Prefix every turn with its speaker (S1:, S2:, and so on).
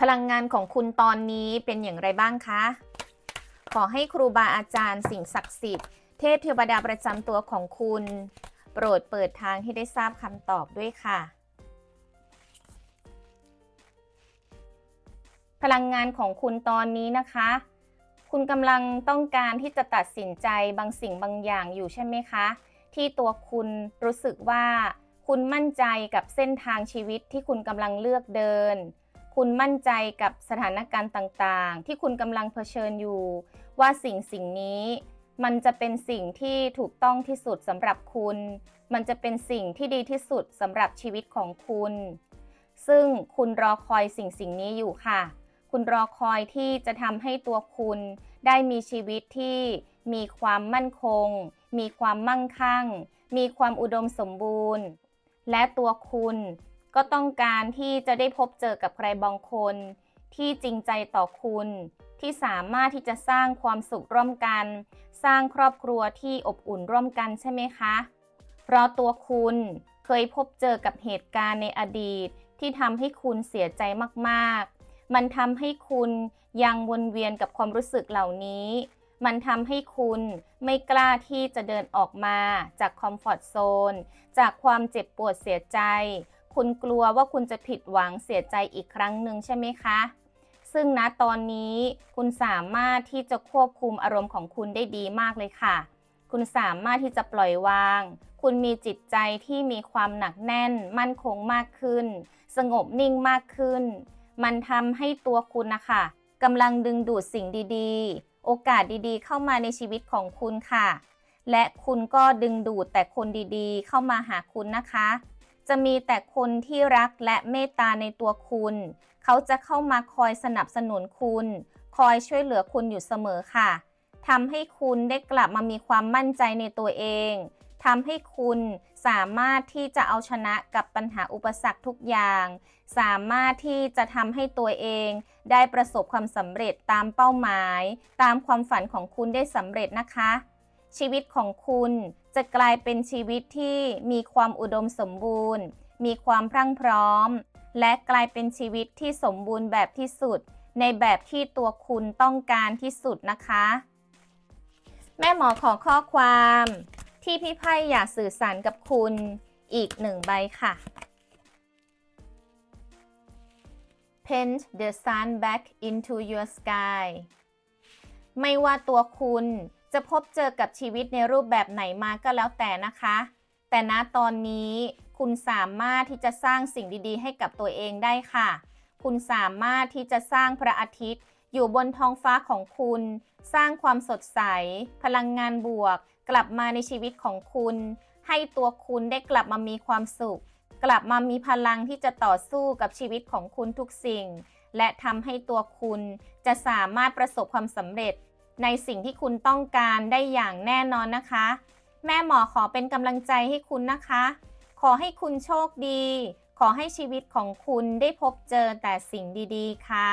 S1: พลังงานของคุณตอนนี้เป็นอย่างไรบ้างคะ ขอให้ครูบาอาจารย์สิ่งศักดิ์สิทธิ์ เทพเทวดาประจำตัวของคุณ โปรดเปิดทางให้ได้ทราบคำตอบด้วยค่ะ พลังงานของคุณตอนนี้นะคะ คุณกำลังต้องการที่จะตัดสินใจบางสิ่งบางอย่างอยู่ใช่ไหมคะ ที่ตัวคุณรู้สึกว่าคุณมั่นใจกับเส้นทางชีวิตที่คุณกำลังเลือกเดิน คุณมั่นใจกับสถานการณ์ต่างๆ ที่คุณกำลังเผชิญอยู่ ว่าสิ่งสิ่งนี้ มันจะเป็นสิ่งที่ถูกต้องที่สุดสำหรับคุณ มันจะเป็นสิ่งที่ดีที่สุดสำหรับชีวิตของคุณ ซึ่งคุณรอคอยสิ่งสิ่งนี้อยู่ค่ะ คุณรอคอยที่จะทำให้ตัวคุณได้มีชีวิตที่มีความมั่นคง มีความมั่งคั่ง มีความอุดมสมบูรณ์ และตัวคุณ ก็ต้องการที่จะได้พบเจอกับใครบางคน ที่จริงใจต่อคุณ ที่สามารถที่จะสร้างความสุขร่วมกัน สร้างครอบครัวที่อบอุ่นร่วมกันใช่ไหมคะ เพราะตัวคุณเคยพบเจอกับเหตุการณ์ในอดีต ที่ทำให้คุณเสียใจมากๆ มันทำให้คุณยังวนเวียนกับความรู้สึกเหล่านี้ มันทำให้คุณไม่กล้าที่จะเดินออกมาจากคอมฟอร์ทโซน จากความเจ็บปวดเสียใจ คุณกลัวว่าคุณจะผิดหวังเสียใจอีกครั้งหนึ่งใช่ไหมคะ ซึ่งณตอนนี้คุณสามารถที่จะควบคุมอารมณ์ของคุณได้ดีมากเลยค่ะ คุณสามารถที่จะปล่อยวาง คุณมีจิตใจที่มีความหนักแน่น มั่นคงมากขึ้น สงบนิ่งมากขึ้น มันทำให้ตัวคุณนะคะกำลังดึงดูดสิ่งดีๆ โอกาสดีๆ เข้ามาในชีวิตของคุณค่ะ และคุณก็ดึงดูดแต่คนดีๆ เข้ามาหาคุณนะคะ จะมีแต่คนที่รักและเมตตาในตัวคุณ เขาจะเข้ามาคอยสนับสนุนคุณ คอยช่วยเหลือคุณอยู่เสมอค่ะทำให้คุณได้กลับมามีความมั่นใจในตัวเองทำให้คุณสามารถที่จะเอาชนะกับปัญหาอุปสรรคทุกอย่าง สามารถที่จะทำให้ตัวเอง ได้ประสบความสำเร็จตามเป้าหมาย ตามความฝันของคุณได้สำเร็จนะคะ ชีวิตของคุณจะกลายเป็นชีวิตที่มีความอุดมสมบูรณ์ มีความพรั่งพร้อม และกลายเป็นชีวิตที่สมบูรณ์แบบที่สุด ในแบบที่ตัวคุณต้องการที่สุดนะคะ แม่หมอขอข้อความ ที่พี่ไพ่อยากสื่อสารกับคุณอีกหนึ่งใบค่ะ Paint the sun back into your sky ไม่ว่าตัวคุณ จะพบเจอกับชีวิตในรูปแบบไหนมาก็แล้วแต่นะคะ แต่ณตอนนี้คุณสามารถที่จะสร้างสิ่งดีๆ ให้กับตัวเองได้ค่ะ คุณสามารถที่จะสร้างพระอาทิตย์ อยู่บนท้องฟ้าของคุณ สร้างความสดใส พลังงานบวก กลับมาในชีวิตของคุณ ให้ตัวคุณได้กลับมามีความสุข กลับมามีพลังที่จะต่อสู้กับชีวิตของคุณทุกสิ่ง และทำให้ตัวคุณจะสามารถประสบความสำเร็จ ในสิ่งที่คุณต้องการได้อย่างแน่นอนนะคะ แม่หมอขอเป็นกำลังใจให้คุณนะคะ ขอให้คุณโชคดี ขอให้ชีวิตของคุณได้พบเจอแต่สิ่งดีๆ ค่ะ